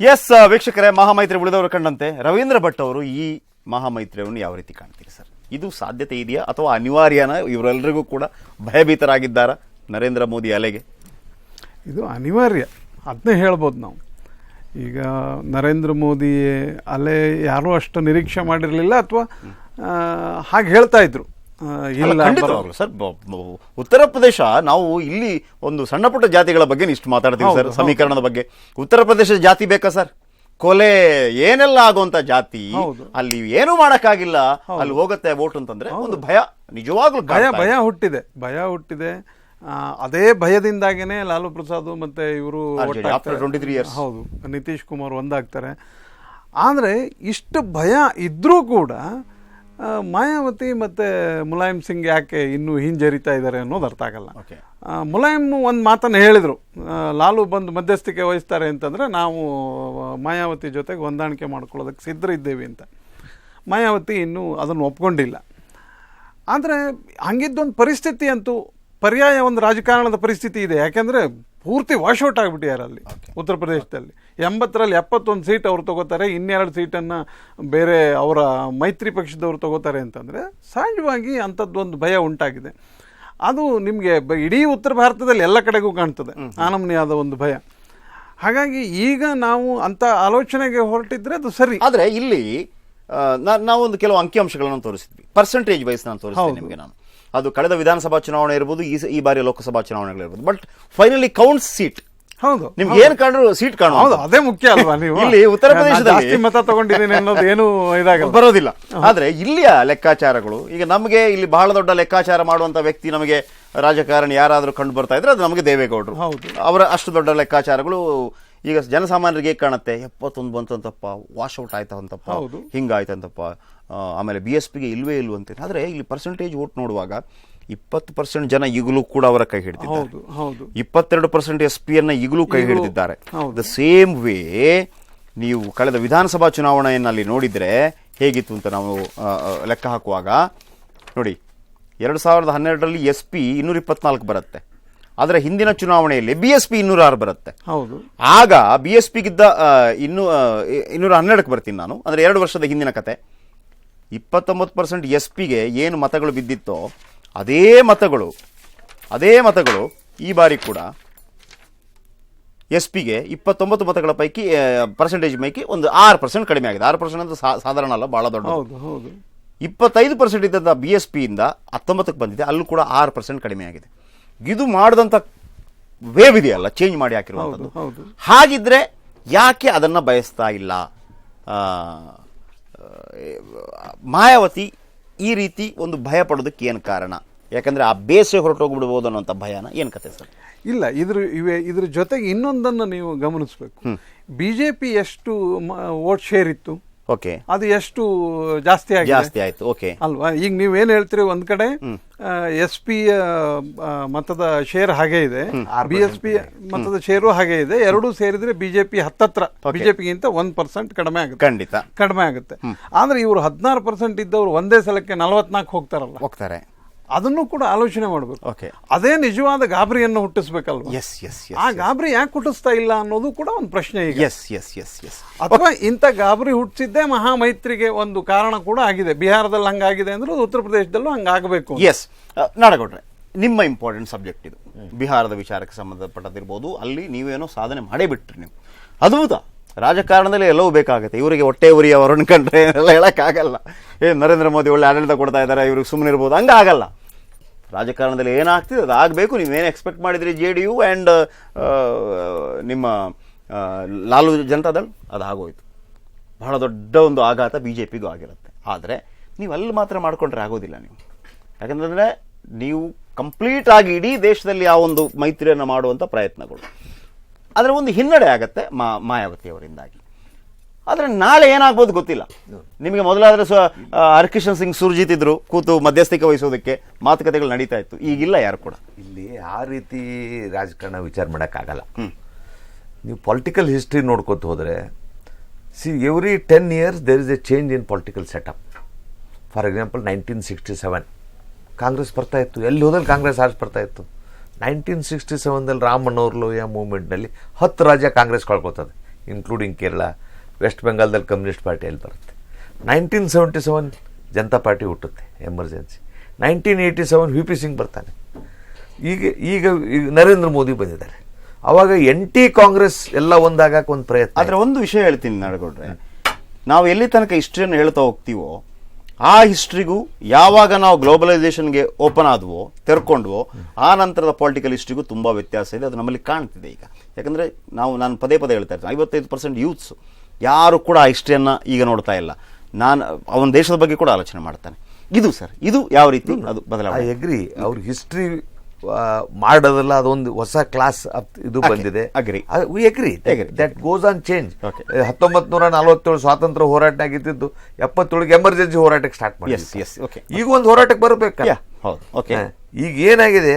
S ವೀಕ್ಷಕರೇ, ಮಹಾಮೈತ್ರಿ ಉಳಿದವರು ಕಂಡಂತೆ ರವೀಂದ್ರ ಭಟ್ ಅವರು ಈ ಮಹಾಮೈತ್ರಿಯನ್ನು ಯಾವ ರೀತಿ ಕಾಣ್ತೀರಿ ಸರ್ ಇದು ಸಾಧ್ಯತೆ ಇದೆಯಾ ಅಥವಾ ಅನಿವಾರ್ಯನ? ಇವರೆಲ್ಲರಿಗೂ ಕೂಡ ಭಯಭೀತರಾಗಿದ್ದಾರಾ ನರೇಂದ್ರ ಮೋದಿ ಅಲೆಗೆ? ಇದು ಅನಿವಾರ್ಯ. ಅದನ್ನೇ ಹೇಳ್ಬೋದು ನಾವು. ಈಗ ನರೇಂದ್ರ ಮೋದಿ ಅಲೆ ಯಾರೂ ಅಷ್ಟು ನಿರೀಕ್ಷೆ ಮಾಡಿರಲಿಲ್ಲ ಅಥವಾ ಹಾಗೆ ಹೇಳ್ತಾ ಇದ್ರು. ಇಲ್ಲ ಸರ್ ಉತ್ತರ ಪ್ರದೇಶ ನಾವು ಇಲ್ಲಿ ಒಂದು ಸಣ್ಣ ಪುಟ್ಟ ಜಾತಿಗಳ ಬಗ್ಗೆ ಇಷ್ಟು ಮಾತಾಡ್ತೀವಿ ಸರ್ ಸಮೀಕರಣದ ಬಗ್ಗೆ. ಉತ್ತರ ಪ್ರದೇಶದ ಜಾತಿ ಬೇಕಾ ಸರ್? ಕೊಲೆ ಏನೆಲ್ಲ ಆಗುವಂತ ಜಾತಿ ಅಲ್ಲಿ ಏನು ಮಾಡಕ್ಕಾಗಿಲ್ಲ ಅಲ್ಲಿ ಹೋಗುತ್ತೆ ವೋಟ್ ಅಂತಂದ್ರೆ ಒಂದು ಭಯ ನಿಜವಾಗ್ಲೂ ಭಯ ಭಯ ಹುಟ್ಟಿದೆ ಭಯ ಹುಟ್ಟಿದೆ. ಅದೇ ಭಯದಿಂದಾಗೇನೆ ಲಾಲು ಪ್ರಸಾದ್ ಮತ್ತೆ ಇವರು RJD, after 23 years. ಹೌದು ನಿತೀಶ್ ಕುಮಾರ್ ಒಂದಾಗ್ತಾರೆ. ಆದ್ರೆ ಇಷ್ಟು ಭಯ ಇದ್ರೂ ಕೂಡ ಮಾಯಾವತಿ ಮತ್ತು ಮುಲಾಯಂ ಸಿಂಗ್ ಯಾಕೆ ಇನ್ನೂ ಹಿಂಜರಿತಾ ಇದ್ದಾರೆ ಅನ್ನೋದು ಅರ್ಥ ಆಗಲ್ಲ. ಮುಲಾಯಂ ಒಂದು ಮಾತನ್ನು ಹೇಳಿದರು. ಲಾಲು ಬಂದು ಮಧ್ಯಸ್ಥಿಕೆ ವಹಿಸ್ತಾರೆ ಅಂತಂದರೆ ನಾವು ಮಾಯಾವತಿ ಜೊತೆಗೆ ಹೊಂದಾಣಿಕೆ ಮಾಡ್ಕೊಳ್ಳೋದಕ್ಕೆ ಸಿದ್ಧರಿದ್ದೇವೆ ಅಂತ. ಮಾಯಾವತಿ ಇನ್ನೂ ಅದನ್ನು ಒಪ್ಕೊಂಡಿಲ್ಲ. ಆದರೆ ಹಂಗಿದ್ದೊಂದು ಪರಿಸ್ಥಿತಿ ಅಂತೂ ಪರ್ಯಾಯ ಒಂದು ರಾಜಕಾರಣದ ಪರಿಸ್ಥಿತಿ ಇದೆ. ಯಾಕೆಂದರೆ ಪೂರ್ತಿ ವಾಶೌಟ್ ಆಗಿಬಿಟ್ಟಿದ್ದಾರೆ ಅಲ್ಲಿ ಉತ್ತರ ಪ್ರದೇಶದಲ್ಲಿ. ಎಂಬತ್ತರಲ್ಲಿ ಎಪ್ಪತ್ತೊಂದು ಸೀಟ್ ಅವ್ರು ತಗೋತಾರೆ ಇನ್ನೆರಡು ಸೀಟನ್ನು ಬೇರೆ ಅವರ ಮೈತ್ರಿ ಪಕ್ಷದವ್ರು ತಗೋತಾರೆ ಅಂತಂದರೆ ಸಹಜವಾಗಿ ಅಂಥದ್ದೊಂದು ಭಯ ಉಂಟಾಗಿದೆ. ಅದು ನಿಮಗೆ ಇಡೀ ಉತ್ತರ ಭಾರತದಲ್ಲಿ ಎಲ್ಲ ಕಡೆಗೂ ಕಾಣ್ತದೆ. ಆನಮನಿಯಾದ ಒಂದು ಭಯ. ಹಾಗಾಗಿ ಈಗ ನಾವು ಅಂಥ ಆಲೋಚನೆಗೆ ಹೊರಟಿದ್ರೆ ಅದು ಸರಿ. ಆದರೆ ಇಲ್ಲಿ ನಾವೊಂದು ಕೆಲವು ಅಂಕಿಅಂಶಗಳನ್ನು ತೋರಿಸಿದ್ವಿ. ಪರ್ಸೆಂಟೇಜ್ ವೈಸ್ ನಾನು ತೋರಿಸ್ತೀನಿ. ನಿಮಗೆ ನಾನು. ಅದು ಕಳೆದ ವಿಧಾನಸಭಾ ಚುನಾವಣೆ ಇರ್ಬೋದು ಈ ಈ ಬಾರಿ ಲೋಕಸಭಾ ಚುನಾವಣೆಗಳಿರ್ಬೋದು ಬಟ್ ಫೈನಲಿ ಕೌಂಟ್ಸ್ ಸೀಟ್ ಹೌದು ನಿಮ್ಗೆ ಏನ್ ಕಂಡ್ರು ಸೀಟ್ ಹೌದು ಅದೇ ಮುಖ್ಯ ಅಲ್ವಾ ನೀವು? ಇಲ್ಲಿ ಉತ್ತರ ಪ್ರದೇಶದಲ್ಲಿ- ಮತ ತಗೊಂಡಿದ್ದೀನಿ ಅನ್ನೋದು ಏನು ಇದಾಗಲ್ಲ. ಬರೋದಿಲ್ಲ. ಆದ್ರೆ ಇಲ್ಲಿಯ ಲೆಕ್ಕಾಚಾರಗಳು ಈಗ ನಮಗೆ ಇಲ್ಲಿ ಬಹಳ ದೊಡ್ಡ ಲೆಕ್ಕಾಚಾರ ಮಾಡುವಂತ ವ್ಯಕ್ತಿ ನಮಗೆ ರಾಜಕಾರಣಿ ಯಾರಾದರೂ ಕಂಡು ಬರ್ತಾ ಇದ್ರೆ ಅದು ನಮಗೆ ದೇವೇಗೌಡರು. ಹೌದು. ಅವರ ಅಷ್ಟು ದೊಡ್ಡ ಲೆಕ್ಕಾಚಾರಗಳು ಈಗ ಜನಸಾಮಾನ್ಯರಿಗೆ ಹೇಗೆ ಕಾಣುತ್ತೆ? ಎಪ್ಪತ್ತೊಂದು ಬಂತಂತಪ್ಪ ವಾಶ್ಔಟ್ ಆಯ್ತಂತಪ್ಪ. ಹಿಂಗಾಯ್ತಂತಪ್ಪ ಆ, ಆಮೇಲೆ ಬಿ ಎಸ್ ಪಿಗೆ ಇಲ್ವೇ ಇಲ್ವಂತೆ ಆದ್ರೆ ಇಲ್ಲಿ ಪರ್ಸೆಂಟೇಜ್ ವೋಟ್ ನೋಡುವಾಗ ಇಪ್ಪತ್ತು ಪರ್ಸೆಂಟ್ ಜನ ಈಗಲೂ ಕೂಡ ಅವರ ಕೈ ಹಿಡಿದಿದ್ದಾರೆ. ಹೌದು ಹೌದು. ಇಪ್ಪತ್ತೆರಡು ಪರ್ಸೆಂಟ್ ಎಸ್ ಪಿಯನ್ನ ಈಗಲೂ ಕೈ ಹಿಡಿದಿದ್ದಾರೆ. ದ ಸೇಮ್ ವೇ ನೀವು ಕಳೆದ ವಿಧಾನಸಭಾ ಚುನಾವಣೆಯಲ್ಲಿ ನೋಡಿದ್ರೆ ಹೇಗಿತ್ತು ಅಂತ ನಾವು ಲೆಕ್ಕ ಹಾಕುವಾಗ ನೋಡಿ ಎರಡು ಸಾವಿರದ ಹನ್ನೆರಡರಲ್ಲಿ ಎಸ್ ಪಿ ಇನ್ನೂರ ಇಪ್ಪತ್ನಾಲ್ಕು ಬರುತ್ತೆ. ಆದರೆ ಹಿಂದಿನ ಚುನಾವಣೆಯಲ್ಲಿ ಬಿ ಎಸ್ ಪಿ ಇನ್ನೂರ ಆರು ಬರುತ್ತೆ. ಹೌದು. ಆಗ ಬಿ ಎಸ್ ಪಿಗಿದ್ದ ಇನ್ನೂ ಇನ್ನೂರ ಹನ್ನೆರಡಕ್ಕೆ ಬರ್ತೀನಿ ನಾನು. ಅಂದರೆ ಎರಡು ವರ್ಷದ ಹಿಂದಿನ ಕತೆ. ಇಪ್ಪತ್ತೊಂಬತ್ತು ಪರ್ಸೆಂಟ್ ಎಸ್ ಪಿಗೆ ಏನು ಮತಗಳು ಬಿದ್ದಿತ್ತೋ ಅದೇ ಮತಗಳು ಅದೇ ಮತಗಳು ಈ ಬಾರಿ ಕೂಡ ಎಸ್ ಪಿಗೆ ಇಪ್ಪತ್ತೊಂಬತ್ತು ಮತಗಳ ಪೈಕಿ ಪರ್ಸೆಂಟೇಜ್ ಪೈಕಿ ಒಂದು ಆರು ಪರ್ಸೆಂಟ್ ಕಡಿಮೆ ಆಗಿದೆ. ಆರು ಪರ್ಸೆಂಟ್ ಅಂತ ಸಾಧಾರಣ ಅಲ್ಲ ಬಹಳ ದೊಡ್ಡ ಹೌದು ಹೌದು. ಇಪ್ಪತ್ತೈದು ಪರ್ಸೆಂಟ್ ಇದ್ದಂಥ ಬಿ ಎಸ್ ಪಿಯಿಂದ ಹತ್ತೊಂಬತ್ತಕ್ಕೆ ಬಂದಿದೆ. ಅಲ್ಲೂ ಕೂಡ ಆರು ಪರ್ಸೆಂಟ್ ಕಡಿಮೆ ಆಗಿದೆ. ಇದು ಮಾಡಿದಂಥ ವೇವ್ ಇದೆಯಲ್ಲ ಚೇಂಜ್ ಮಾಡಿ ಹಾಕಿರುವಂಥದ್ದು ಹೌದು. ಹಾಗಿದ್ರೆ ಯಾಕೆ ಅದನ್ನು ಬಯಸ್ತಾ ಇಲ್ಲ? ಮಾಯಾವತಿ ಈ ರೀತಿ ಒಂದು ಭಯ ಪಡೋದಕ್ಕೆ ಏನು ಕಾರಣ? ಯಾಕಂದರೆ ಆ ಬೇಸೆ ಹೊರಟೋಗ್ಬಿಡ್ಬೋದು ಅನ್ನೋಂಥ ಭಯನ ಏನು ಕತೆ ಸರ್? ಇಲ್ಲ ಇದ್ರ ಇವೆ ಇದ್ರ ಜೊತೆಗೆ ಇನ್ನೊಂದನ್ನು ನೀವು ಗಮನಿಸಬೇಕು. ಬಿ ಜೆ ಪಿ ಎಷ್ಟು ವೋಟ್ ಶೇರ್ ಇತ್ತು? ಓಕೆ ಅದು ಎಷ್ಟು ಜಾಸ್ತಿ ಆಗಿದೆ? ಜಾಸ್ತಿ ಆಯ್ತು ಓಕೆ ಅಲ್ವಾ? ಈಗ ನೀವೇನ್ ಹೇಳ್ತೀರಿ ಒಂದ್ ಕಡೆ ಎಸ್ ಪಿ ಮತದ ಶೇರ್ ಹಾಗೆ ಇದೆ. ಬಿ ಎಸ್ ಪಿ ಮತದ ಶೇರು ಹಾಗೆ ಇದೆ. ಎರಡೂ ಸೇರಿದ್ರೆ ಬಿಜೆಪಿ ಹತ್ತತ್ರ. ಬಿಜೆಪಿಗಿಂತ ಒಂದ್ ಪರ್ಸೆಂಟ್ ಕಡಿಮೆ ಆಗುತ್ತೆ. ಖಂಡಿತ. ಕಡಿಮೆ ಆಗುತ್ತೆ. ಆದ್ರೆ ಇವರು ಹದಿನಾರು ಪರ್ಸೆಂಟ್ ಇದ್ದವರು ಒಂದೇ ಸಲಕ್ಕೆ ನಲವತ್ನಾಲ್ಕು ಹೋಗ್ತಾರಲ್ಲ. ಹೋಗ್ತಾರೆ. ಅದನ್ನು ಕೂಡ ಆಲೋಚನೆ ಮಾಡಬೇಕು. ಓಕೆ ಅದೇ ನಿಜವಾದ ಗಾಬರಿಯನ್ನು ಹುಟ್ಟಿಸ್ಬೇಕಲ್ವ? ಎಸ್ ಎಸ್ ಆ ಗಾಬರಿ ಯಾಕೆ ಹುಟ್ಟಿಸ್ತಾ ಇಲ್ಲ ಅನ್ನೋದು ಕೂಡ ಒಂದು ಪ್ರಶ್ನೆ ಈಗ. ಎಸ್ ಎಸ್ ಎಸ್ ಎಸ್ ಅಥವಾ ಇಂಥ ಗಾಬರಿ ಹುಟ್ಟಿಸಿದ್ದೇ ಮಹಾಮೈತ್ರಿಗೆ ಒಂದು ಕಾರಣ ಕೂಡ ಆಗಿದೆ. ಬಿಹಾರದಲ್ಲಿ ಹಂಗಾಗಿದೆ ಅಂದ್ರೆ ಉತ್ತರ ಪ್ರದೇಶದಲ್ಲೂ ಹಂಗಾಗಬೇಕು ಎಸ್ ನಾಡಗೌಡ್ರೆ ನಿಮ್ಮ ಇಂಪಾರ್ಟೆಂಟ್ ಸಬ್ಜೆಕ್ಟ್ ಇದು. ಬಿಹಾರದ ವಿಚಾರಕ್ಕೆ ಸಂಬಂಧಪಟ್ಟದಿರ್ಬೋದು ಅಲ್ಲಿ ನೀವೇನೋ ಸಾಧನೆ ಮಾಡೇ ಬಿಟ್ರಿ ನೀವು. ಅದ್ಭುತ. ರಾಜಕಾರಣದಲ್ಲಿ ಎಲ್ಲವೂ ಬೇಕಾಗುತ್ತೆ. ಇವರಿಗೆ ಹೊಟ್ಟೆ ಉರಿ ಅವರು ಅನ್ಕೊಂಡ್ರೆ ಎಲ್ಲ ಹೇಳಕ್ಕಾಗಲ್ಲ. ಏ ನರೇಂದ್ರ ಮೋದಿ ಒಳ್ಳೆ ಆಡಳಿತ ಕೊಡ್ತಾ ಇದ್ದಾರೆ ಇವ್ರಿಗೆ ಸುಮ್ಮನೆ ಇರ್ಬೋದು ಹಂಗಾಗಲ್ಲ. ರಾಜಕಾರಣದಲ್ಲಿ ಏನಾಗ್ತಿದೆ? ಅದು ಆಗಬೇಕು ನೀವೇನು ಎಕ್ಸ್ಪೆಕ್ಟ್ ಮಾಡಿದ್ರಿ ಜೆ ಡಿ ಯು ಆ್ಯಂಡ್ ನಿಮ್ಮ ಲಾಲು ಲಾಲು ಜನತಾದಳ್? ಅದು ಆಗೋಯ್ತು ಬಹಳ ದೊಡ್ಡ ಒಂದು ಆಘಾತ ಬಿ ಜೆ ಪಿಗೂ ಆಗಿರುತ್ತೆ. ಆದರೆ ನೀವು ಅಲ್ಲಿ ಮಾತ್ರ ಮಾಡಿಕೊಂಡ್ರೆ ಆಗೋದಿಲ್ಲ ನೀವು. ಯಾಕಂತಂದರೆ ನೀವು ಕಂಪ್ಲೀಟ್ ಆಗಿ ಇಡೀ ದೇಶದಲ್ಲಿ ಆ ಒಂದು ಮೈತ್ರಿಯನ್ನು ಮಾಡುವಂಥ ಪ್ರಯತ್ನಗಳು. ಅದರ ಒಂದು ಹಿನ್ನಡೆ ಆಗುತ್ತೆ ಮಾ ಮಾಯಾವತಿ ಅವರಿಂದಾಗಿ ಆದರೆ ನಾಳೆ ಏನಾಗ್ಬೋದು ಗೊತ್ತಿಲ್ಲ. ನಿಮಗೆ ಮೊದಲಾದರೆ ಸ್ವ ಹರಿಕೃಷ್ಣ ಸಿಂಗ್ ಸುರ್ಜಿತ್ ಇದ್ರು ಕೂತು ಮಧ್ಯಸ್ಥಿಕೆ ವಹಿಸೋದಕ್ಕೆ ಮಾತುಕತೆಗಳು ನಡೀತಾ ಇತ್ತು. ಈಗಿಲ್ಲ ಯಾರು ಕೂಡ. ಇಲ್ಲಿ ಆ ರೀತಿ ರಾಜಕಾರಣ ವಿಚಾರ ಮಾಡೋಕ್ಕಾಗಲ್ಲ. ನೀವು ಪೊಲಿಟಿಕಲ್ ಹಿಸ್ಟ್ರಿ ನೋಡ್ಕೊತ ಹೋದರೆ see every ten years there is a change in political setup for example nineteen sixty seven Congress ಬರ್ತಾ ಇತ್ತು. ಎಲ್ಲಿ ಹೋದಲ್ಲಿ ಕಾಂಗ್ರೆಸ್ ಆರ್ಸ್ ಬರ್ತಾ ಇತ್ತು? ನೈನ್ಟೀನ್ ಸಿಕ್ಸ್ಟಿ ಸೆವೆನ್ದಲ್ಲಿ ಮನೋಹರ್ ಲೋಹಿಯಾ ಮೂವ್ಮೆಂಟ್ನಲ್ಲಿ ಹತ್ತು ರಾಜ್ಯ ಕಾಂಗ್ರೆಸ್ ಕಳ್ಕೊತದೆ ಇನ್ಕ್ಲೂಡಿಂಗ್ ಕೇರಳ ವೆಸ್ಟ್ ಬೆಂಗಾಲ್ದಲ್ಲಿ ಕಮ್ಯುನಿಸ್ಟ್ ಪಾರ್ಟಿಯಲ್ಲಿ ಬರುತ್ತೆ? Nineteen seventy seven Janata party ಹುಟ್ಟುತ್ತೆ emergency. Nineteen eighty seven V P Singh ಬರ್ತಾನೆ. ಈಗ ಈಗ ಈಗ ನರೇಂದ್ರ ಮೋದಿ ಬಂದಿದ್ದಾರೆ. ಅವಾಗ ಎನ್ ಟಿ ಕಾಂಗ್ರೆಸ್ ಎಲ್ಲ ಒಂದಾಗಕ್ಕೆ ಒಂದು ಪ್ರಯತ್ನ ಆದರೆ ಒಂದು ವಿಷಯ ಹೇಳ್ತೀನಿ ನಾಡಗೌಡ್ರೆ. ನಾವು ಎಲ್ಲಿ ತನಕ ಹಿಸ್ಟ್ರಿಯನ್ನು ಹೇಳ್ತಾ ಹೋಗ್ತೀವೋ ಆ ಹಿಸ್ಟ್ರಿಗೂ ಯಾವಾಗ ನಾವು ಗ್ಲೋಬಲೈಸೇಷನ್ಗೆ ಓಪನ್ ಆದವೋ ತೆರ್ಕೊಂಡ್ವೋ ಆ ನಂತರದ ಪೊಲಿಟಿಕಲ್ ಹಿಸ್ಟ್ರಿಗೂ ತುಂಬ ವ್ಯತ್ಯಾಸ ಇದೆ ಅದು ನಮ್ಮಲ್ಲಿ ಕಾಣ್ತಿದೆ ಈಗ. ಯಾಕಂದರೆ ನಾವು ನಾನು ಪದೇ ಪದೇ ಹೇಳ್ತಾ ಇರ್ತೀನಿ ಐವತ್ತೈದು ಪರ್ಸೆಂಟ್ ಯೂತ್ಸ್. ಯಾರು ಕೂಡ ಆ ಹಿಸ್ಟ್ರಿಯನ್ನು ಈಗ ನೋಡ್ತಾ ಇಲ್ಲ. ನಾನು ಅವನ ದೇಶದ ಬಗ್ಗೆ ಕೂಡ ಆಲೋಚನೆ ಮಾಡ್ತಾನೆ. ಇದು ಸರ್ ಇದು ಯಾವ ರೀತಿ ಅದು ಬದಲಾವಣೆ? ಐ ಅಗ್ರಿ ಅವ್ರ ಹಿಸ್ಟ್ರಿ ಮಾಡೋದಲ್ಲ ಅದೊಂದು ಹೊಸ ಕ್ಲಾಸ್ ಇದು ಬಂದಿದೆ. Agree we agree. That goes on change Okay. ಹತ್ತೊಂಬತ್ ನೂರ ನಲವತ್ತೇಳು ಸ್ವಾತಂತ್ರ್ಯ ಹೋರಾಟ ಆಗಿದ್ದು ಎಪ್ಪತ್ತೇಳಿಗೆ ಎಮರ್ಜೆನ್ಸಿ ಹೋರಾಟಕ್ಕೆ ಸ್ಟಾರ್ಟ್ ಮಾಡಿ ಈಗ ಒಂದು ಹೋರಾಟಕ್ಕೆ ಬರಬೇಕು ಹೌದು. ಓಕೆ ಈಗ ಏನಾಗಿದೆ?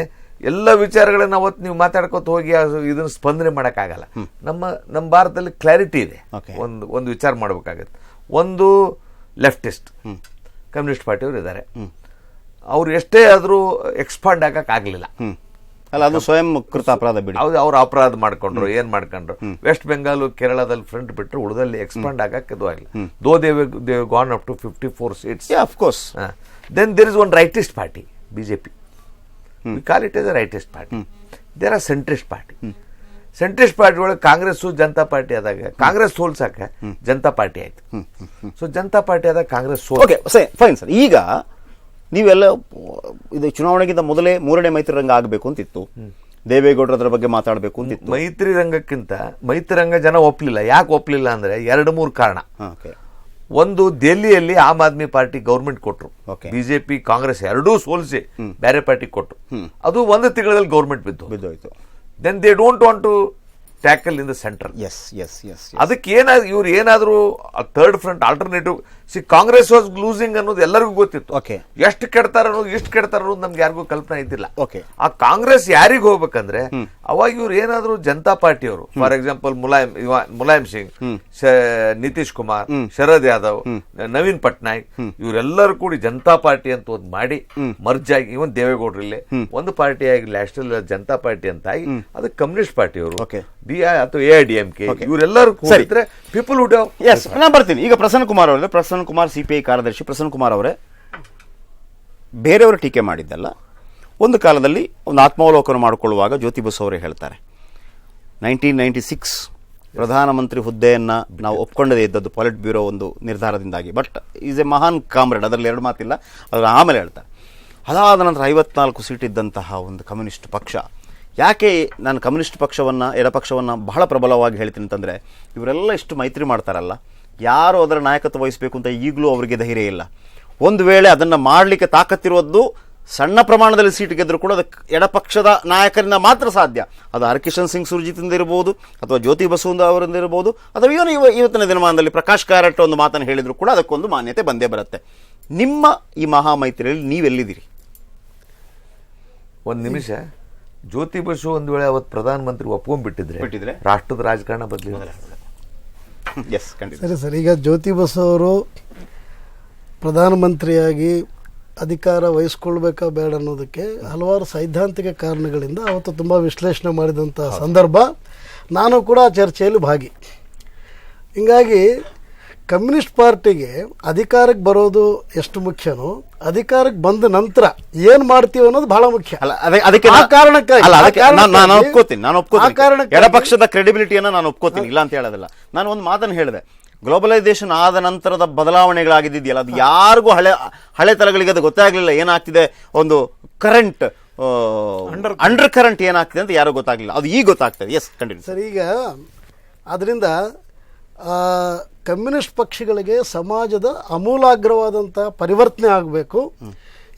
ಎಲ್ಲ ವಿಚಾರಗಳನ್ನ ಅವತ್ತು ನೀವು ಮಾತಾಡ್ಕೊತ ಹೋಗಿ ಇದನ್ನ ಸ್ಪಂದನೆ ಮಾಡೋಕ್ಕಾಗಲ್ಲ. ನಮ್ಮ ನಮ್ಮ ಭಾರತದಲ್ಲಿ ಕ್ಲಾರಿಟಿ ಇದೆ. ಒಂದು ಒಂದು ವಿಚಾರ ಮಾಡಬೇಕಾಗತ್ತೆ. ಒಂದು ಲೆಫ್ಟಿಸ್ಟ್ ಕಮ್ಯುನಿಸ್ಟ್ ಪಾರ್ಟಿಯವರು ಇದ್ದಾರೆ ಅವ್ರು ಎಷ್ಟೇ ಆದರೂ ಎಕ್ಸ್ಪಾಂಡ್ ಆಗಲಿಲ್ಲ. ಅಲ್ಲ ಅದು ಸ್ವಯಂ ಕೃತ ಅಪರಾಧ ಬಿಡಿ. ಹೌದು ಅವ್ರು ಅಪರಾಧ ಮಾಡ್ಕೊಂಡ್ರು ಏನ್ ಮಾಡ್ಕೊಂಡ್ರು. ವೆಸ್ಟ್ ಬೆಂಗಾಲ್ ಕೇರಳದಲ್ಲಿ ಫ್ರಂಟ್ ಬಿಟ್ಟರು ಉಳಿದಲ್ಲಿ ಎಕ್ಸ್ಪಾಂಡ್ ಆಗಕ್ಕೆ ಇದು ಆಗಲಿ though they've they've gone up to fifty four seats of course then there is one rightist party BJP we call it as a rightist party there are centrist party centrist party ಒಳಗೆ Congress Janata party ಆದಾಗ ಕಾಂಗ್ರೆಸ್ ಸೋಲ್ಸಾಕ Janata party ಆಯ್ತು. So Janata party ಆದಾಗ ಕಾಂಗ್ರೆಸ್ ಸೋಲ್ okay fine sir ಈಗ ನೀವೆಲ್ಲ ಇದು ಚುನಾವಣೆಗಿಂತ ಮೊದಲೇ ಮೂರನೇ ಮೈತ್ರಿ ರಂಗ ಆಗಬೇಕು ಅಂತಿತ್ತು. ದೇವೇಗೌಡರ ಅದ್ರ ಬಗ್ಗೆ ಮಾತಾಡಬೇಕು ಅಂತಿತ್ತು. ಮೈತ್ರಿ ರಂಗಕ್ಕಿಂತ ಮೈತ್ರಿ ರಂಗ ಜನ ಒಪ್ಪಲಿಲ್ಲ ಯಾಕೆ ಒಪ್ಪಲಿಲ್ಲ ಅಂದರೆ ಎರಡು ಮೂರು ಕಾರಣ. ಓಕೆ ಒಂದು ದೆಹಲಿಯಲ್ಲಿ ಆಮ್ ಆದ್ಮಿ ಪಾರ್ಟಿ ಗೌರ್ಮೆಂಟ್ ಕೊಟ್ರು. Okay. ಬಿಜೆಪಿ ಕಾಂಗ್ರೆಸ್ ಎರಡೂ ಸೋಲಿಸಿ ಬೇರೆ ಪಾರ್ಟಿ ಕೊಟ್ರು. ಅದು ಒಂದು ತಿಂಗಳಲ್ಲಿ ಗೌರ್ಮೆಂಟ್ ಬಿದ್ದು ಬಿದ್ದೋಯ್ತು. Then they don't want to tackle in the central yes yes yes ಅದಕ್ಕೆ ಏನಾದ್ರು ಇವ್ರು ಏನಾದರೂ third front alternative see Congress was losing ಅನ್ನೋದು ಎಲ್ಲರಿಗೂ ಗೊತ್ತಿತ್ತು. ಓಕೆ ಎಷ್ಟು ಕೆಡ್ತಾರ ಅನ್ನೋದು ಎಷ್ಟು ಕೆಡ್ತಾರ ಅನ್ನೋದು ನಮ್ಗೆ ಯಾರಿಗೂ ಕಲ್ಪನೆ ಇದ್ದಿಲ್ಲ. ಓಕೆ ಆ ಕಾಂಗ್ರೆಸ್ ಯಾರಿಗ್ ಹೋಗ್ಬೇಕಂದ್ರೆ ಅವಾಗ ಇವ್ರು ಏನಾದ್ರು ಜನತಾ ಪಾರ್ಟಿಯವರು ಫಾರ್ ಎಕ್ಸಾಂಪಲ್ ಮುಲಾಯಂ ಮುಲಾಯಂ ಸಿಂಗ್ ನಿತೀಶ್ ಕುಮಾರ್ ಶರದ್ ಯಾದವ್ ನವೀನ್ ಪಟ್ನಾಯಕ್ ಇವರೆಲ್ಲರೂ ಕೂಡಿ ಜನತಾ ಪಾರ್ಟಿ ಅಂತ ಒಂದು ಮಾಡಿ ಮರ್ಜ್ ಆಗಿ ಇವನ್ ದೇವೇಗೌಡರಲ್ಲಿ ಒಂದು ಪಾರ್ಟಿ ಆಗಿ ನ್ಯಾಷನಲ್ ಜನತಾ ಪಾರ್ಟಿ ಅಂತ ಆಗಿ ಅದು ಕಮ್ಯುನಿಸ್ಟ್ ಪಾರ್ಟಿ ಅವರು ಡಿ ಅಥವಾ ಎ ಡಿ ಎಂ ಕೆ ಇವರೆಲ್ಲರೂ. ಕೂಡಿದ್ರೆ ಪೀಪಲ್ ವುಡ್ ಎಸ್ ನಾನು ಬರ್ತೀನಿ. ಈಗ ಪ್ರಸನ್ನ ಕುಮಾರ್ ಅವರೇ ಪ್ರಸನ್ನ ಕುಮಾರ್ ಸಿಪಿಐ ಕಾರ್ಯದರ್ಶಿ. ಪ್ರಸನ್ನ ಕುಮಾರ್ ಅವರೇ ಬೇರೆಯವರು ಟೀಕೆ ಮಾಡಿದ್ದಲ್ಲ. ಒಂದು ಕಾಲದಲ್ಲಿ ಒಂದು ಆತ್ಮಾವಲೋಕನ ಮಾಡಿಕೊಳ್ಳುವಾಗ ಜ್ಯೋತಿ ಬಸು ಅವರೇ ಹೇಳ್ತಾರೆ. ನೈನ್ಟೀನ್ ನೈಂಟಿ ಸಿಕ್ಸ್ ಪ್ರಧಾನಮಂತ್ರಿ ಹುದ್ದೆಯನ್ನು ನಾವು ಒಪ್ಕೊಂಡದೇ ಇದ್ದದ್ದು ಪಾಲಿಟ್ ಬ್ಯೂರೋ ಒಂದು ನಿರ್ಧಾರದಿಂದಾಗಿ. ಬಟ್ ಈಸ್ ಎ ಮಹಾನ್ ಕಾಮ್ರೇಡ್, ಅದರಲ್ಲಿ ಎರಡು ಮಾತಿಲ್ಲ ಅದರ ಆಮೇಲೆ ಹೇಳ್ತಾರೆ. ಅದಾದ ನಂತರ ಐವತ್ನಾಲ್ಕು ಸೀಟ್ ಇದ್ದಂತಹ ಒಂದು ಕಮ್ಯುನಿಸ್ಟ್ ಪಕ್ಷ, ಯಾಕೆ ನಾನು ಕಮ್ಯುನಿಸ್ಟ್ ಪಕ್ಷವನ್ನು, ಎಡಪಕ್ಷವನ್ನು ಬಹಳ ಪ್ರಬಲವಾಗಿ ಹೇಳ್ತೀನಿ ಅಂತಂದರೆ, ಇವರೆಲ್ಲ ಇಷ್ಟು ಮೈತ್ರಿ ಮಾಡ್ತಾರಲ್ಲ, ಯಾರು ಅದರ ನಾಯಕತ್ವ ವಹಿಸಬೇಕು ಅಂತ ಈಗಲೂ ಅವರಿಗೆ ಧೈರ್ಯ ಇಲ್ಲ. ಒಂದು ವೇಳೆ ಅದನ್ನು ಮಾಡಲಿಕ್ಕೆ ತಾಕತ್ತಿರುವುದು ಸಣ್ಣ ಪ್ರಮಾಣದಲ್ಲಿ ಸೀಟ್ ಗೆದ್ದರೂ ಕೂಡ ಅದಕ್ಕೆ ಎಡಪಕ್ಷದ ನಾಯಕರಿಂದ ಮಾತ್ರ ಸಾಧ್ಯ. ಅದು ಹರಕಿಶನ್ ಸಿಂಗ್ ಸುರ್ಜಿತ್ಂದ ಇರ್ಬೋದು ಅಥವಾ ಜ್ಯೋತಿ ಬಸವಂದ ಅವರಿಂದ ಇರ್ಬೋದು ಅಥವಾ ಇವನು ಇವ ಇವತ್ತಿನ ದಿನಮಾನದಲ್ಲಿ ಪ್ರಕಾಶ್ ಕಾರಟ್ ಒಂದು ಮಾತನ್ನು ಹೇಳಿದರೂ ಕೂಡ ಅದಕ್ಕೊಂದು ಮಾನ್ಯತೆ ಬಂದೇ ಬರುತ್ತೆ. ನಿಮ್ಮ ಈ ಮಹಾಮೈತ್ರಿಯಲ್ಲಿ ನೀವೆಲ್ಲಿದ್ದೀರಿ? ಒಂದು ನಿಮಿಷ. ಜ್ಯೋತಿ ಬಸು ಒಂದು ವೇಳೆ ಅವತ್ತು ಪ್ರಧಾನಮಂತ್ರಿ ಒಪ್ಕೊಂಡ್ಬಿಟ್ಟಿದ್ರೆ ಬಿಟ್ಟಿದ್ರೆ? ರಾಷ್ಟ್ರದ ರಾಜಕಾರಣ ಬದಲಿ ಎಸ್ ಖಂಡಿತ. ಸರಿ ಸರ್ ಈಗ ಜ್ಯೋತಿ ಬಸು ಅವರು ಪ್ರಧಾನಮಂತ್ರಿಯಾಗಿ ಅಧಿಕಾರ ವಹಿಸ್ಕೊಳ್ಬೇಕಾ ಬೇಡ ಅನ್ನೋದಕ್ಕೆ ಹಲವಾರು ಸೈದ್ಧಾಂತಿಕ ಕಾರಣಗಳಿಂದ ಅವತ್ತು ತುಂಬ ವಿಶ್ಲೇಷಣೆ ಮಾಡಿದಂಥ ಸಂದರ್ಭ. ನಾನು ಕೂಡ ಆ ಚರ್ಚೆಯಲ್ಲಿ ಭಾಗಿ. ಹೀಗಾಗಿ ಕಮ್ಯುನಿಸ್ಟ್ ಪಾರ್ಟಿಗೆ ಅಧಿಕಾರಕ್ಕೆ ಬರೋದು ಎಷ್ಟು ಮುಖ್ಯನೋ ಅಧಿಕಾರಕ್ಕೆ ಬಂದ ನಂತರ ಏನು ಮಾಡ್ತೀವಿ ಅನ್ನೋದು ಬಹಳ ಮುಖ್ಯ. ಅಲ್ಲ ಅದೇ- ಅದಕ್ಕೆ ಆ ಕಾರಣಕ್ಕಾಗಿ- ನಾನು- ಒಪ್ಕೋತೀನಿ ನಾನು ಒಪ್ಕೋತೀನಿ. ಎಡಪಕ್ಷದ ಕ್ರೆಡಿಬಿಲಿಟಿಯನ್ನು ನಾನು ಒಪ್ಕೋತೀನಿ ಇಲ್ಲ ಅಂತ ಹೇಳೋದಿಲ್ಲ. ನಾನು ಒಂದು ಮಾತನ್ನು ಹೇಳಿದೆ. ಗ್ಲೋಬಲೈಸೇಷನ್ ಆದ ನಂತರದ ಬದಲಾವಣೆಗಳಾಗಿದ್ದಿದೆಯಲ್ಲ ಅದು ಯಾರಿಗೂ ಹಳೆ ಹಳೆ ತಲೆಗಳಿಗೆ ಅದು ಗೊತ್ತಾಗ್ಲಿಲ್ಲ ಏನಾಗ್ತಿದೆ? ಒಂದು ಕರೆಂಟ್ ಅಂಡರ್ ಕರೆಂಟ್ ಏನಾಗ್ತಿದೆ ಅಂತ ಯಾರಿಗೂ ಗೊತ್ತಾಗಲಿಲ್ಲ. ಅದು ಈಗ ಗೊತ್ತಾಗ್ತದೆ. ಎಸ್ ಕಂಟಿನ್ಯೂ ಸರ್ ಈಗ ಅದರಿಂದ ಕಮ್ಯುನಿಸ್ಟ್ ಪಕ್ಷಗಳಿಗೆ ಸಮಾಜದ ಅಮೂಲಾಗ್ರವಾದಂಥ ಪರಿವರ್ತನೆ ಆಗಬೇಕು.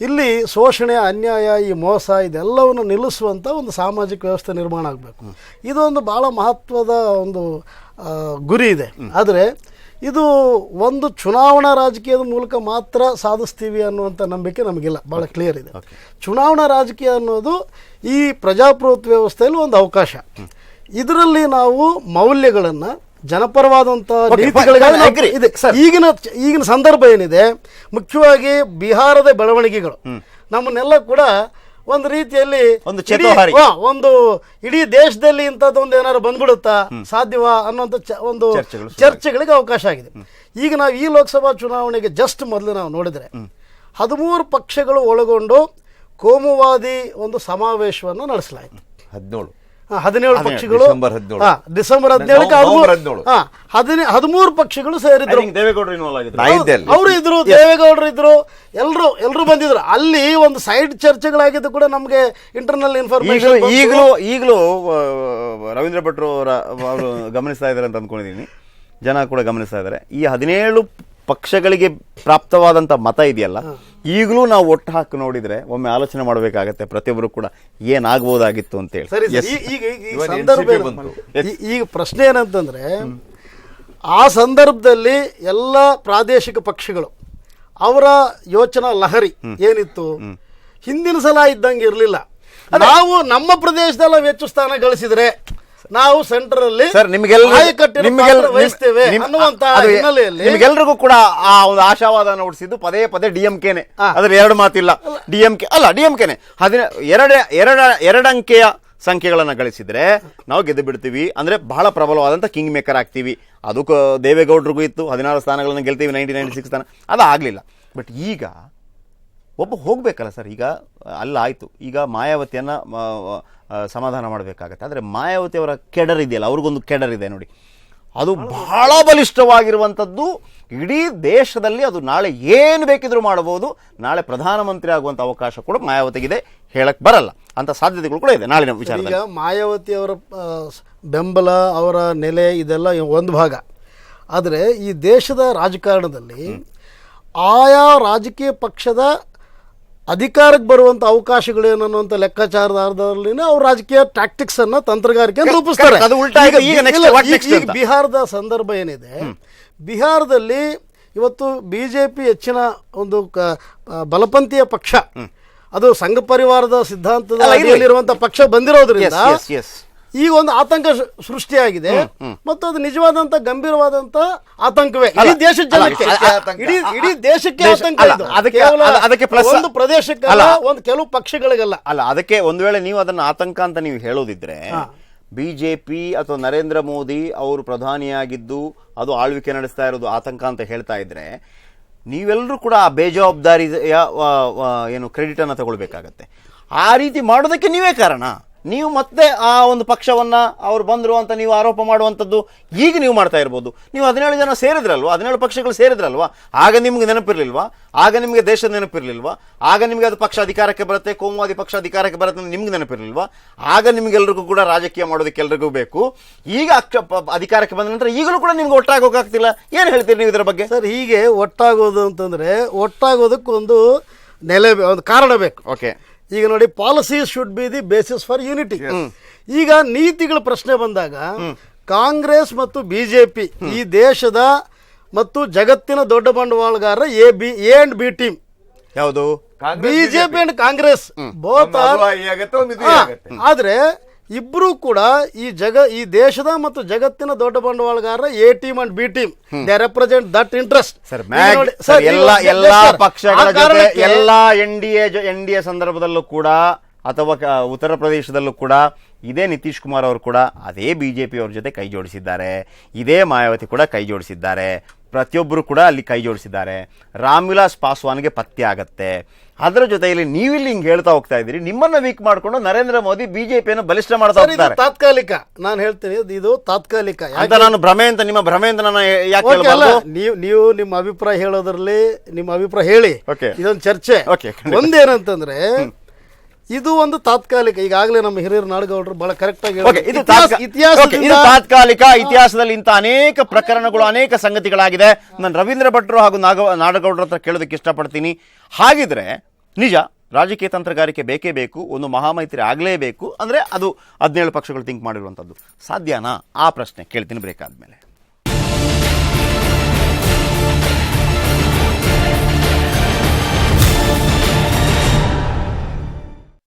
ಇಲ್ಲಿ ಶೋಷಣೆ ಅನ್ಯಾಯ ಈ ಮೋಸ ಇದೆಲ್ಲವನ್ನು ನಿಲ್ಲಿಸುವಂಥ ಒಂದು ಸಾಮಾಜಿಕ ವ್ಯವಸ್ಥೆ ನಿರ್ಮಾಣ ಆಗಬೇಕು. ಇದೊಂದು ಭಾಳ ಮಹತ್ವದ ಒಂದು ಗುರಿ ಇದೆ. ಆದರೆ ಇದು ಒಂದು ಚುನಾವಣಾ ರಾಜಕೀಯದ ಮೂಲಕ ಮಾತ್ರ ಸಾಧಿಸ್ತೀವಿ ಅನ್ನುವಂಥ ನಂಬಿಕೆ ನಮಗಿಲ್ಲ. ಭಾಳ ಕ್ಲಿಯರ್ ಇದೆ. ಚುನಾವಣಾ ರಾಜಕೀಯ ಅನ್ನೋದು ಈ ಪ್ರಜಾಪ್ರಭುತ್ವ ವ್ಯವಸ್ಥೆಯಲ್ಲಿ ಒಂದು ಅವಕಾಶ. ಇದರಲ್ಲಿ ನಾವು ಮೌಲ್ಯಗಳನ್ನು ಜನಪರವಾದಂಥ ಇದೆ. ಈಗಿನ ಈಗಿನ ಸಂದರ್ಭ ಏನಿದೆ ಮುಖ್ಯವಾಗಿ ಬಿಹಾರದ ಬೆಳವಣಿಗೆಗಳು. ನಮ್ಮನ್ನೆಲ್ಲ ಕೂಡ ಒಂದು ರೀತಿಯಲ್ಲಿ ಒಂದು ಇಡೀ- ಚೇತೋಹಾರಿ. ಹಾ, ಒಂದು ಇಡೀ ದೇಶದಲ್ಲಿ ಇಂಥದ್ದೊಂದು ಏನಾದ್ರು ಬಂದ್ಬಿಡುತ್ತಾ? ಸಾಧ್ಯವಾ? ಅನ್ನೋಂಥ ಚ- ಒಂದು ಚರ್ಚೆಗಳು ಶುರು ಚರ್ಚೆಗಳಿಗೆ ಅವಕಾಶ ಆಗಿದೆ. ಈಗ ನಾವು ಈ ಲೋಕಸಭಾ ಚುನಾವಣೆಗೆ ಜಸ್ಟ್ ಮೊದಲು ನಾವು ನೋಡಿದ್ರೆ ಹದಿಮೂರು ಪಕ್ಷಗಳು ಒಳಗೊಂಡು ಕೋಮುವಾದಿ ಒಂದು ಸಮಾವೇಶವನ್ನು ನಡೆಸಲಾಯಿತು. ಹದಿನೇಳು. ಹದಿನೇಳು ಪಕ್ಷಗಳು. ಡಿಸೆಂಬರ್ ಹದಿನೇಳಕ್ಕೆ ಹದಿಮೂರು ಹದಿನೇ ಪಕ್ಷಗಳು ಸೇರಿದ್ರು. ಅವರು ಇದ್ರು ದೇವೇಗೌಡರು ಇದ್ರು ಎಲ್ಲರೂ ಎಲ್ಲರೂ ಬಂದಿದ್ರು. ಅಲ್ಲಿ ಒಂದು ಸೈಡ್ ಚರ್ಚೆಗಳಾಗಿದ್ದು ಕೂಡ ನಮಗೆ ಇಂಟರ್ನಲ್ ಇನ್ಫಾರ್ಮೇಶನ್ ಈಗಲೂ ಈಗಲೂ ರವೀಂದ್ರ ಭಟ್ರು ಅವರ ಅವರು ಗಮನಿಸ್ತಾ ಇದ್ದಾರೆ ಅಂತ ಅಂದ್ಕೊಂಡಿದ್ದೀನಿ ಜನ ಕೂಡ ಗಮನಿಸ್ತಾ ಇದ್ದಾರೆ ಈ ಹದಿನೇಳು ಪಕ್ಷಗಳಿಗೆ ಪ್ರಾಪ್ತವಾದಂಥ ಮತ ಇದೆಯಲ್ಲ ಈಗಲೂ ನಾವು ಒಟ್ಟು ಹಾಕಿ ನೋಡಿದ್ರೆ ಒಮ್ಮೆ ಆಲೋಚನೆ ಮಾಡಬೇಕಾಗತ್ತೆ ಪ್ರತಿಯೊಬ್ಬರು ಕೂಡ ಏನಾಗ್ಬೋದಾಗಿತ್ತು ಅಂತೇಳಿ. ಸರಿ Yes. ಸರಿ. ಈಗ ಈಗ ಈ ಇವಾಗ ಸಂದರ್ಭ ಬಂತು. ಈಗ ಪ್ರಶ್ನೆ ಏನಂತಂದ್ರೆ ಆ ಸಂದರ್ಭದಲ್ಲಿ ಎಲ್ಲ ಪ್ರಾದೇಶಿಕ ಪಕ್ಷಗಳು ಅವರ ಯೋಚನಾ ಲಹರಿ ಏನಿತ್ತು? ಹಿಂದಿನ ಸಲ ಇದ್ದಂಗೆ ಇರಲಿಲ್ಲ. ನಾವು ನಮ್ಮ ಪ್ರದೇಶದಲ್ಲ ಹೆಚ್ಚು ಸ್ಥಾನ ಗಳಿಸಿದ್ರೆ ನಾವು ಸೆಂಟರ್ ಅಲ್ಲಿ ಸರ್ ನಿಮಗೆಲ್ಲರಿಗೂ ಕೂಡ ಆ ಒಂದು ಆಶಾವಾದನ ಹುಟ್ಟಿಸಿದ್ದು ಪದೇ ಪದೇ ಡಿ ಎಂ ಕೆನೆ ಹಾ. ಅದ್ರ ಎರಡು ಮಾತಿಲ್ಲ. ಡಿ ಎಂ ಕೆ ಅಲ್ಲ ಡಿ ಎಂ ಕೆನೆ ಹದಿನ ಎರಡ ಎರಡ ಎರಡಂಕೆಯ ಸಂಖ್ಯೆಗಳನ್ನು ಗಳಿಸಿದ್ರೆ ನಾವು ಗೆದ್ದು ಬಿಡ್ತೀವಿ. ಅಂದ್ರೆ ಬಹಳ ಪ್ರಬಲವಾದಂಥ ಕಿಂಗ್ ಮೇಕರ್ ಆಗ್ತೀವಿ. ಅದಕ್ಕೂ ದೇವೇಗೌಡರಿಗೂ ಇತ್ತು. ಹದಿನಾರು ಸ್ಥಾನಗಳನ್ನು ಗೆಲ್ತೀವಿ. ನೈನ್ಟಿ ನೈನ್ಟಿ ಸಿಕ್ಸ್ ಸ್ಥಾನ ಅದು ಆಗಲಿಲ್ಲ. ಬಟ್ ಈಗ ಒಬ್ಬ ಹೋಗಬೇಕಲ್ಲ ಸರ್ ಈಗ ಅಲ್ಲ ಆಯಿತು. ಈಗ ಮಾಯಾವತಿಯನ್ನು ಸಮಾಧಾನ ಮಾಡಬೇಕಾಗತ್ತೆ. ಆದರೆ ಮಾಯಾವತಿ ಅವರ ಕೆಡರ್ ಇದೆಯಲ್ಲ ಅವ್ರಿಗೊಂದು ಕೆಡರ್ ಇದೆ ನೋಡಿ. ಅದು ಬಹಳ ಬಲಿಷ್ಠವಾಗಿರುವಂಥದ್ದು ಇಡೀ ದೇಶದಲ್ಲಿ ಅದು ನಾಳೆ ಏನು ಬೇಕಿದ್ರೂ ಮಾಡಬಹುದು. ನಾಳೆ ಪ್ರಧಾನಮಂತ್ರಿ ಆಗುವಂಥ ಅವಕಾಶ ಕೂಡ ಮಾಯಾವತಿಗಿದೆ ಹೇಳಕ್ಕೆ ಬರಲ್ಲ. ಅಂತ ಸಾಧ್ಯತೆಗಳು ಕೂಡ ಇದೆ ನಾಳಿನ ವಿಚಾರ ಈಗ ಮಾಯಾವತಿ ಅವರ ಬೆಂಬಲ ಅವರ ನೆಲೆ ಇದೆಲ್ಲ ಒಂದು ಭಾಗ. ಆದರೆ ಈ ದೇಶದ ರಾಜಕಾರಣದಲ್ಲಿ ಆಯಾ ರಾಜಕೀಯ ಪಕ್ಷದ ಅಧಿಕಾರಕ್ಕೆ ಬರುವಂತ ಅವಕಾಶಗಳೇನು ಅನ್ನುವಂಥ ಲೆಕ್ಕಾಚಾರದ ಅವ್ರು ರಾಜಕೀಯ ಟ್ಯಾಕ್ಟಿಕ್ಸ್ ಅನ್ನ ತಂತ್ರಗಾರಿಕೆಯನ್ನು ರೂಪಿಸ್ತಾರೆ ಈಗ ಅಂತ? ಬಿಹಾರದ ಸಂದರ್ಭ ಏನಿದೆ ಬಿಹಾರದಲ್ಲಿ ಇವತ್ತು ಬಿ ಜೆ ಪಿ ಹೆಚ್ಚಿನ ಒಂದು ಬಲಪಂಥೀಯ ಪಕ್ಷ ಅದು ಸಂಘ ಪರಿವಾರದ ಸಿದ್ಧಾಂತದ. ಪಕ್ಷ ಬಂದಿರೋದ್ರಿಂದ. ಈಗ ಒಂದು ಆತಂಕ ಸೃಷ್ಟಿಯಾಗಿದೆ. ಮತ್ತು ಅದು ನಿಜವಾದಂತ ಗಂಭೀರವಾದಂತ ಆತಂಕವೇ. ಇಡೀ ದೇಶದ ಜನಕ್ಕೆ. ಇಡೀ ಇಡೀ ದೇಶಕ್ಕೆ ಆತಂಕ. ಅದಕ್ಕೆ- ಒಂದು ಪ್ರದೇಶಕ್ಕೆ ಅಲ್ಲ. ಒಂದು ಕೆಲವು ಪಕ್ಷಗಳಿಗಲ್ಲ. ಅಲ್ಲ ಅದಕ್ಕೆ ಒಂದು ವೇಳೆ ನೀವು ಅದನ್ನ ಆತಂಕ ಅಂತ ನೀವು ಹೇಳೋದಿದ್ರೆ ಬಿಜೆಪಿ ಅಥವಾ ನರೇಂದ್ರ ಮೋದಿ ಅವರು ಪ್ರಧಾನಿಯಾಗಿದ್ದು ಅದು ಆಳ್ವಿಕೆ ನಡೆಸ್ತಾ ಇರೋದು ಆತಂಕ ಅಂತ ಹೇಳ್ತಾ ಇದ್ರೆ ನೀವೆಲ್ಲರೂ ಕೂಡ ಆ ಬೇಜವಾಬ್ದಾರಿಯ ಏನು ಕ್ರೆಡಿಟ್ ಅನ್ನ ತಗೊಳ್ಬೇಕಾಗತ್ತೆ. ಆ ರೀತಿ ಮಾಡೋದಕ್ಕೆ ನೀವೇ ಕಾರಣ. ನೀವು ಮತ್ತೆ ಆ ಒಂದು ಪಕ್ಷವನ್ನ ಅವ್ರು ಬಂದರು ಅಂತ ನೀವು ಆರೋಪ ಮಾಡುವಂಥದ್ದು ಈಗ ನೀವು ಮಾಡ್ತಾ ಇರ್ಬೋದು. ನೀವು ಹದಿನೇಳು ಜನ ಸೇರಿದ್ರಲ್ವಾ? ಹದಿನೇಳು ಪಕ್ಷಗಳು ಸೇರಿದ್ರಲ್ವಾ? ಆಗ ನಿಮ್ಗೆ ನೆನಪಿರಲಿಲ್ವಾ? ಆಗ ನಿಮಗೆ ದೇಶದ ನೆನಪಿರಲಿಲ್ವಾ? ಆಗ ನಿಮಗೆ ಅದು ಪಕ್ಷ ಅಧಿಕಾರಕ್ಕೆ ಬರುತ್ತೆ ಕೋಮುವಾದಿ ಪಕ್ಷ ಅಧಿಕಾರಕ್ಕೆ ಬರುತ್ತೆ ಅಂತ ನಿಮ್ಗೆ ನೆನಪಿರಲಿಲ್ವಾ? ಆಗ ನಿಮ್ಗೆಲ್ರಿಗೂ ಕೂಡ ರಾಜಕೀಯ ಮಾಡೋದಕ್ಕೆ ಎಲ್ರಿಗೂ ಬೇಕು. ಈಗ ಅಕ್ಷ ಅಧಿಕಾರಕ್ಕೆ ಬಂದ ನಂತರ ಈಗಲೂ ಕೂಡ ನಿಮ್ಗೆ ಒಟ್ಟಾಗೋಕ್ಕಾಗ್ತಿಲ್ಲ ಏನು ಹೇಳ್ತೀರಿ ನೀವು ಇದರ ಬಗ್ಗೆ? ಸರ್ ಹೀಗೆ ಒಟ್ಟಾಗೋದು ಅಂತಂದರೆ ಒಟ್ಟಾಗೋದಕ್ಕೊಂದು ನೆಲೆ ಒಂದು ಕಾರಣ ಬೇಕು. ಓಕೆ ಈಗ ನೋಡಿ policy should be the basis for unity ಈಗ ನೀತಿಗಳ ಪ್ರಶ್ನೆ ಬಂದಾಗ ಕಾಂಗ್ರೆಸ್ ಮತ್ತು ಬಿಜೆಪಿ ಈ ದೇಶದ ಮತ್ತು ಜಗತ್ತಿನ ದೊಡ್ಡ ಬಂಡವಾಳಗಾರ A B A and B team. ಯಾವುದು? BJP and Congress. ಬೋತ್ ಆದ್ರೆ ಇಬ್ರು ಕೂಡ ಈ ಜಗ ಈ ದೇಶದ ಮತ್ತು ಜಗತ್ತಿನ ದೊಡ್ಡ ಬಂಡವಾಳಗಾರರ A team and B team. They represent that interest sir ಎಲ್ಲ ಸರ್ ಎಲ್ಲ ಎಲ್ಲಾ ಪಕ್ಷಗಳ ಜೊತೆ ಎಲ್ಲಾ N D A N D A ಸಂದರ್ಭದಲ್ಲೂ ಕೂಡ ಅಥವಾ ಉತ್ತರ ಪ್ರದೇಶದಲ್ಲೂ ಕೂಡ ಇದೇ ನಿತೀಶ್ ಕುಮಾರ್ ಅವರು ಕೂಡ ಅದೇ ಬಿಜೆಪಿ ಅವ್ರ ಜೊತೆ ಕೈ ಜೋಡಿಸಿದ್ದಾರೆ. ಇದೇ ಮಾಯಾವತಿ ಕೂಡ ಕೈ ಜೋಡಿಸಿದ್ದಾರೆ. ಪ್ರತಿಯೊಬ್ಬರು ಕೂಡ ಅಲ್ಲಿ ಕೈ ಜೋಡಿಸಿದ್ದಾರೆ. ರಾಮ್ವಿಲಾಸ್ ಪಾಸ್ವಾನ್ಗೆ ಪತ್ತೆ ಆಗತ್ತೆ. ಅದರ ಜೊತೆಯಲ್ಲಿ ನೀವಿಲ್ಲಿ ಹಿಂಗೆ ಹೇಳ್ತಾ ಹೋಗ್ತಾ ಇದ್ದೀರಿ ನಿಮ್ಮನ್ನ ವೀಕ್ ಮಾಡ್ಕೊಂಡು ನರೇಂದ್ರ ಮೋದಿ ಬಿಜೆಪಿಯನ್ನು ಬಲಿಷ್ಠ ಮಾಡ್ತಾ ಇದ್ದಾರೆ ತಾತ್ಕಾಲಿಕ. ನಾನು ಹೇಳ್ತೀನಿ ಇದು- ತಾತ್ಕಾಲಿಕ. ಅಂತ ನಾನು ಭ್ರಮೆ ಅಂತ ನಿಮ್ಮ ಭ್ರಮೆ ಅಂತ ನಾನು ಯಾಕೆ ನೀವು ನೀವು ನಿಮ್ಮ ಅಭಿಪ್ರಾಯ ಹೇಳೋದ್ರಲ್ಲಿ ನಿಮ್ಮ ಅಭಿಪ್ರಾಯ ಹೇಳಿ. ಇದೊಂದು ಚರ್ಚೆ. ಓಕೆ, ಒಂದೇನಂತಂದ್ರೆ ಇದು ಒಂದು ತಾತ್ಕಾಲಿಕ ಈಗಾಗಲೇ ನಮ್ಮ ಹಿರಿಯರು ನಾಡಗೌಡರು ಬಹಳ ಕರೆಕ್ಟ್ ಇದು ತಾತ್ಕಾಲಿಕ ಇತಿಹಾಸದಲ್ಲಿ ಇಂಥ ಅನೇಕ ಪ್ರಕರಣಗಳು ಅನೇಕ ಸಂಗತಿಗಳಾಗಿದೆ. ನಾನು ರವೀಂದ್ರ ಭಟ್ರು ಹಾಗೂ ನಾಗ ನಾಡಗೌಡರ ಹತ್ರ ಕೇಳೋದಕ್ಕೆ ಇಷ್ಟಪಡ್ತೀನಿ. ಹಾಗಿದ್ರೆ ನಿಜ ರಾಜಕೀಯ ತಂತ್ರಗಾರಿಕೆ ಬೇಕೇ ಬೇಕು ಒಂದು ಮಹಾಮೈತ್ರಿ ಆಗಲೇಬೇಕು ಅಂದರೆ ಅದು ಹದಿನೇಳು ಪಕ್ಷಗಳು ಥಿಂಕ್ ಮಾಡಿರುವಂಥದ್ದು. ಸಾಧ್ಯನಾ? ಆ ಪ್ರಶ್ನೆ ಕೇಳ್ತೀನಿ ಬ್ರೇಕ್ ಆದ್ಮೇಲೆ.